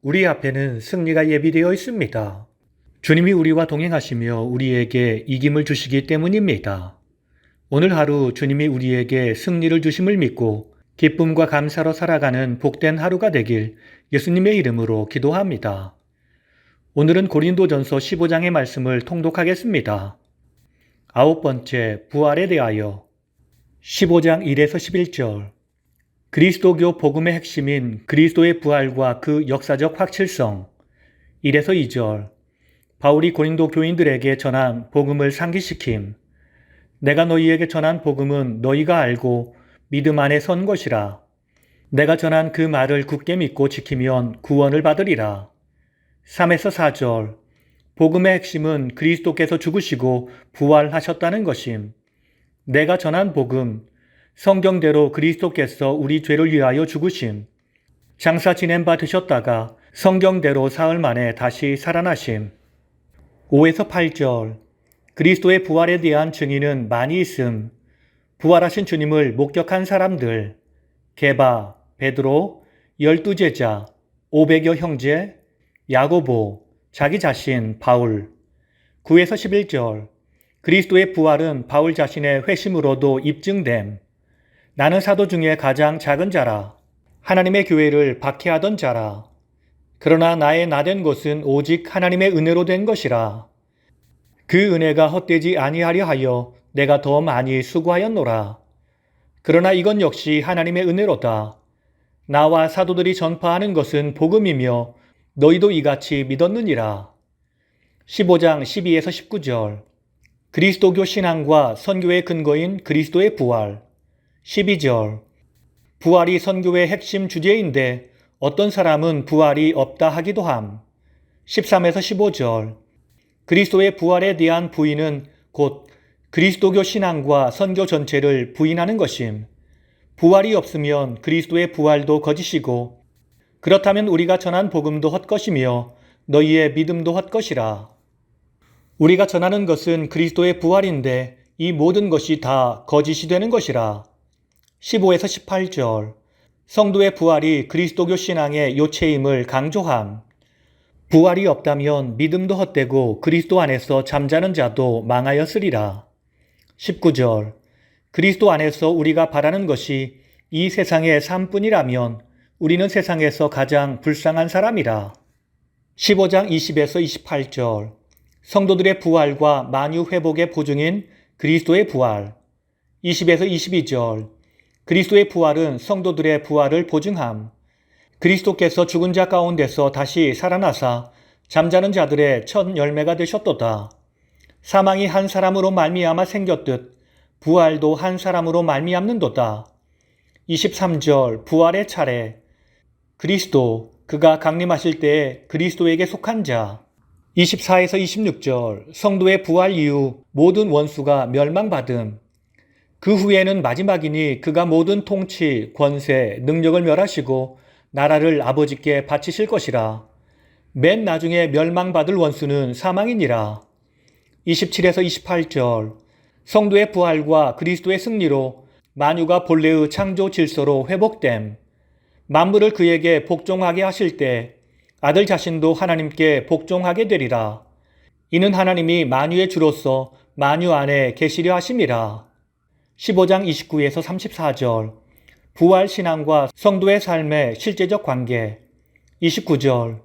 우리 앞에는 승리가 예비되어 있습니다. 주님이 우리와 동행하시며 우리에게 이김을 주시기 때문입니다. 오늘 하루 주님이 우리에게 승리를 주심을 믿고 기쁨과 감사로 살아가는 복된 하루가 되길 예수님의 이름으로 기도합니다. 오늘은 고린도전서 15장의 말씀을 통독하겠습니다. 아홉 번째, 부활에 대하여 15장 1에서 11절 그리스도교 복음의 핵심인 그리스도의 부활과 그 역사적 확실성. 1에서 2절 바울이 고린도 교인들에게 전한 복음을 상기시킴. 내가 너희에게 전한 복음은 너희가 알고 믿음 안에 선 것이라. 내가 전한 그 말을 굳게 믿고 지키면 구원을 받으리라. 3에서 4절 복음의 핵심은 그리스도께서 죽으시고 부활하셨다는 것임. 내가 전한 복음 성경대로 그리스도께서 우리 죄를 위하여 죽으심, 장사 지낸 바 되셨다가 성경대로 사흘 만에 다시 살아나심. 5에서 8절 그리스도의 부활에 대한 증인은 많이 있음. 부활하신 주님을 목격한 사람들, 게바, 베드로, 열두 제자, 오백여 형제, 야고보, 자기 자신, 바울. 9에서 11절 그리스도의 부활은 바울 자신의 회심으로도 입증됨. 나는 사도 중에 가장 작은 자라. 하나님의 교회를 박해하던 자라. 그러나 나의 나된 것은 오직 하나님의 은혜로 된 것이라. 그 은혜가 헛되지 아니하려 하여 내가 더 많이 수고하였노라. 그러나 이건 역시 하나님의 은혜로다. 나와 사도들이 전파하는 것은 복음이며 너희도 이같이 믿었느니라. 15장 12에서 19절 그리스도교 신앙과 선교의 근거인 그리스도의 부활 12절 부활이 선교의 핵심 주제인데 어떤 사람은 부활이 없다 하기도 함. 13에서 15절 그리스도의 부활에 대한 부인은 곧 그리스도교 신앙과 선교 전체를 부인하는 것임. 부활이 없으면 그리스도의 부활도 거짓이고 그렇다면 우리가 전한 복음도 헛것이며 너희의 믿음도 헛것이라. 우리가 전하는 것은 그리스도의 부활인데 이 모든 것이 다 거짓이 되는 것이라. 15에서 18절 성도의 부활이 그리스도교 신앙의 요체임을 강조함. 부활이 없다면 믿음도 헛되고 그리스도 안에서 잠자는 자도 망하였으리라. 19절 그리스도 안에서 우리가 바라는 것이 이 세상의 삶뿐이라면 우리는 세상에서 가장 불쌍한 사람이라. 15장 20에서 28절 성도들의 부활과 만유 회복의 보증인 그리스도의 부활. 20에서 22절 그리스도의 부활은 성도들의 부활을 보증함. 그리스도께서 죽은 자 가운데서 다시 살아나사 잠자는 자들의 첫 열매가 되셨도다. 사망이 한 사람으로 말미암아 생겼듯 부활도 한 사람으로 말미암는도다. 23절 부활의 차례 그리스도 그가 강림하실 때에 그리스도에게 속한 자 24에서 26절 성도의 부활 이후 모든 원수가 멸망받음 그 후에는 마지막이니 그가 모든 통치, 권세, 능력을 멸하시고 나라를 아버지께 바치실 것이라. 맨 나중에 멸망받을 원수는 사망이니라. 27에서 28절 성도의 부활과 그리스도의 승리로 만유가 본래의 창조 질서로 회복됨. 만물을 그에게 복종하게 하실 때 아들 자신도 하나님께 복종하게 되리라. 이는 하나님이 만유의 주로서 만유 안에 계시려 하심이라. 15장 29에서 34절. 부활 신앙과 성도의 삶의 실제적 관계. 29절.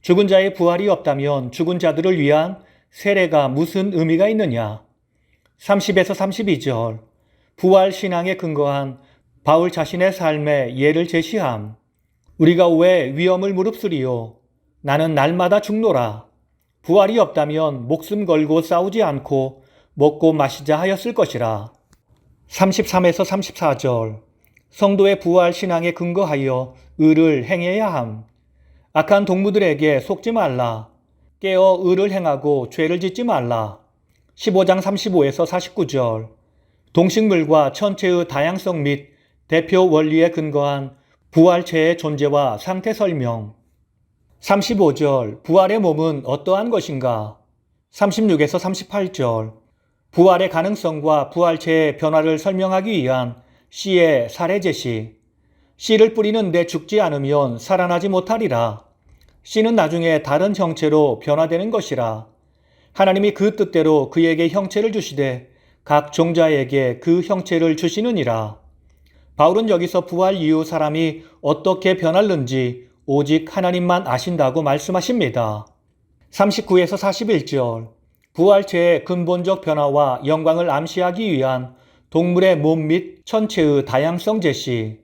죽은 자의 부활이 없다면 죽은 자들을 위한 세례가 무슨 의미가 있느냐? 30에서 32절. 부활 신앙에 근거한 바울 자신의 삶의 예를 제시함. 우리가 왜 위험을 무릅쓰리요. 나는 날마다 죽노라. 부활이 없다면 목숨 걸고 싸우지 않고 먹고 마시자 하였을 것이라 33에서 34절 성도의 부활 신앙에 근거하여 의를 행해야 함. 악한 동무들에게 속지 말라. 깨어 의를 행하고 죄를 짓지 말라. 15장 35에서 49절 동식물과 천체의 다양성 및 대표 원리에 근거한 부활체의 존재와 상태 설명 35절 부활의 몸은 어떠한 것인가 36에서 38절 부활의 가능성과 부활체의 변화를 설명하기 위한 씨의 사례 제시. 씨를 뿌리는데 죽지 않으면 살아나지 못하리라. 씨는 나중에 다른 형체로 변화되는 것이라. 하나님이 그 뜻대로 그에게 형체를 주시되 각 종자에게 그 형체를 주시느니라. 바울은 여기서 부활 이후 사람이 어떻게 변할는지 오직 하나님만 아신다고 말씀하십니다. 39에서 41절 부활체의 근본적 변화와 영광을 암시하기 위한 동물의 몸 및 천체의 다양성 제시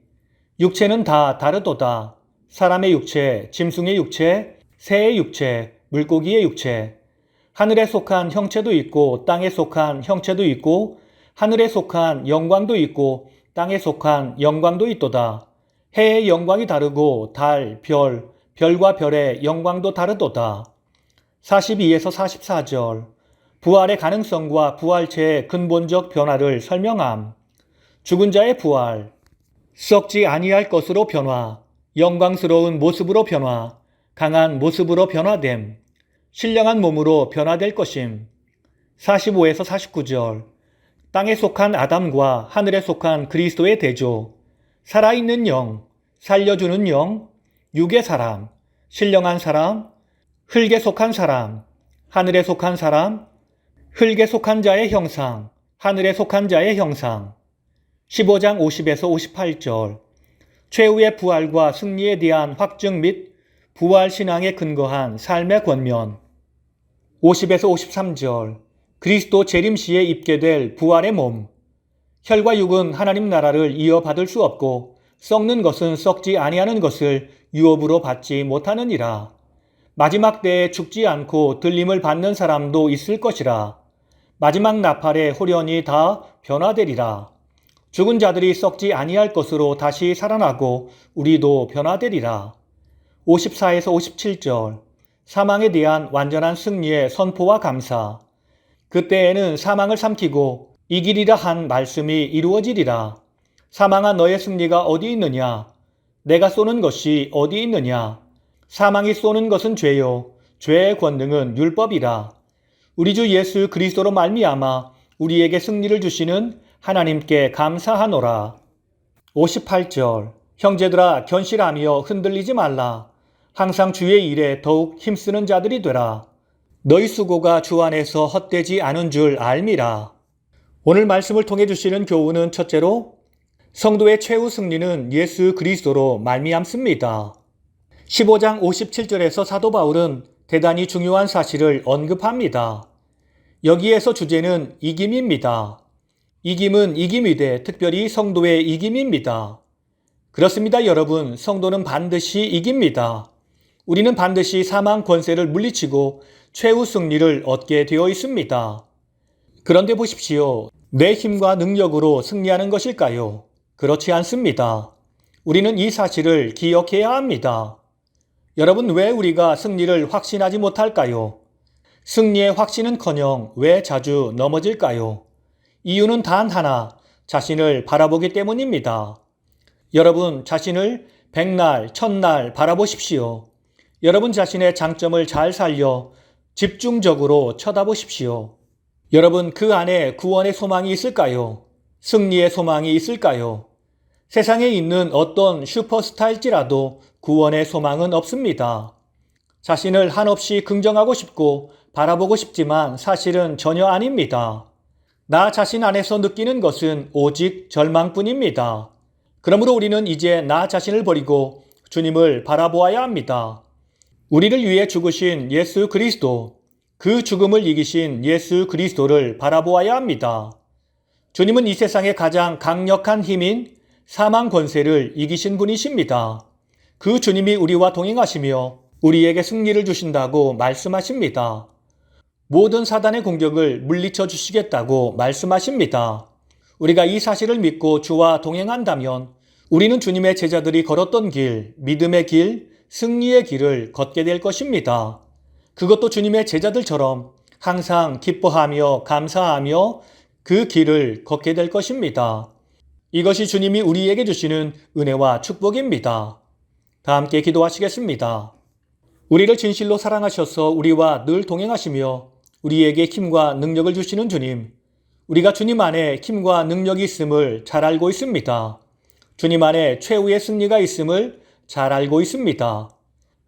육체는 다 다르도다. 사람의 육체, 짐승의 육체, 새의 육체, 물고기의 육체 하늘에 속한 형체도 있고 땅에 속한 형체도 있고 하늘에 속한 영광도 있고 땅에 속한 영광도 있도다. 해의 영광이 다르고 달, 별, 별과 별의 영광도 다르도다. 42에서 44절 부활의 가능성과 부활체의 근본적 변화를 설명함. 죽은 자의 부활, 썩지 아니할 것으로 변화, 영광스러운 모습으로 변화, 강한 모습으로 변화됨, 신령한 몸으로 변화될 것임. 45에서 49절. 땅에 속한 아담과 하늘에 속한 그리스도의 대조, 살아있는 영, 살려주는 영, 육의 사람, 신령한 사람, 흙에 속한 사람, 하늘에 속한 사람, 흙에 속한 자의 형상, 하늘에 속한 자의 형상. 15장 50에서 58절. 최후의 부활과 승리에 대한 확증 및 부활 신앙에 근거한 삶의 권면. 50에서 53절. 그리스도 재림 시에 입게 될 부활의 몸. 혈과 육은 하나님 나라를 이어받을 수 없고 썩는 것은 썩지 아니하는 것을 유업으로 받지 못하느니라. 마지막 때에 죽지 않고 들림을 받는 사람도 있을 것이라. 마지막 나팔에 호련히 다 변화되리라. 죽은 자들이 썩지 아니할 것으로 다시 살아나고 우리도 변화되리라. 54에서 57절 사망에 대한 완전한 승리의 선포와 감사 그때에는 사망을 삼키고 이기리라 한 말씀이 이루어지리라. 사망아 너의 승리가 어디 있느냐? 내가 쏘는 것이 어디 있느냐? 사망이 쏘는 것은 죄요. 죄의 권능은 율법이라. 우리 주 예수 그리스도로 말미암아 우리에게 승리를 주시는 하나님께 감사하노라. 58절 형제들아 견실하며 흔들리지 말라. 항상 주의 일에 더욱 힘쓰는 자들이 되라. 너희 수고가 주 안에서 헛되지 않은 줄 알미라. 오늘 말씀을 통해 주시는 교훈은 첫째로 성도의 최후 승리는 예수 그리스도로 말미암습니다. 15장 57절에서 사도 바울은 대단히 중요한 사실을 언급합니다. 여기에서 주제는 이김입니다. 이김은 이김이되 특별히 성도의 이김입니다. 그렇습니다, 여러분. 성도는 반드시 이깁니다. 우리는 반드시 사망 권세를 물리치고 최후 승리를 얻게 되어 있습니다. 그런데 보십시오. 내 힘과 능력으로 승리하는 것일까요? 그렇지 않습니다. 우리는 이 사실을 기억해야 합니다. 여러분, 왜 우리가 승리를 확신하지 못할까요? 승리의 확신은 커녕 왜 자주 넘어질까요? 이유는 단 하나, 자신을 바라보기 때문입니다. 여러분, 자신을 백날, 천날 바라보십시오. 여러분 자신의 장점을 잘 살려 집중적으로 쳐다보십시오. 여러분, 그 안에 구원의 소망이 있을까요? 승리의 소망이 있을까요? 세상에 있는 어떤 슈퍼스타일지라도 구원의 소망은 없습니다. 자신을 한없이 긍정하고 싶고 바라보고 싶지만 사실은 전혀 아닙니다. 나 자신 안에서 느끼는 것은 오직 절망뿐입니다. 그러므로 우리는 이제 나 자신을 버리고 주님을 바라보아야 합니다. 우리를 위해 죽으신 예수 그리스도, 그 죽음을 이기신 예수 그리스도를 바라보아야 합니다. 주님은 이 세상의 가장 강력한 힘인 사망 권세를 이기신 분이십니다. 그 주님이 우리와 동행하시며 우리에게 승리를 주신다고 말씀하십니다. 모든 사단의 공격을 물리쳐 주시겠다고 말씀하십니다. 우리가 이 사실을 믿고 주와 동행한다면 우리는 주님의 제자들이 걸었던 길, 믿음의 길, 승리의 길을 걷게 될 것입니다. 그것도 주님의 제자들처럼 항상 기뻐하며 감사하며 그 길을 걷게 될 것입니다. 이것이 주님이 우리에게 주시는 은혜와 축복입니다. 다 함께 기도하시겠습니다. 우리를 진실로 사랑하셔서 우리와 늘 동행하시며 우리에게 힘과 능력을 주시는 주님, 우리가 주님 안에 힘과 능력이 있음을 잘 알고 있습니다. 주님 안에 최후의 승리가 있음을 잘 알고 있습니다.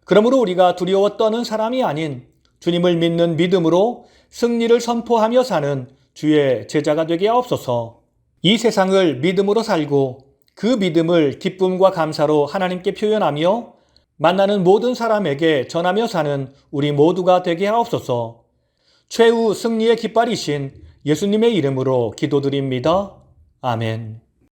그러므로 우리가 두려워 떠는 사람이 아닌 주님을 믿는 믿음으로 승리를 선포하며 사는 주의 제자가 되게 하옵소서. 이 세상을 믿음으로 살고 그 믿음을 기쁨과 감사로 하나님께 표현하며 만나는 모든 사람에게 전하며 사는 우리 모두가 되게 하옵소서. 최후 승리의 깃발이신 예수님의 이름으로 기도드립니다. 아멘.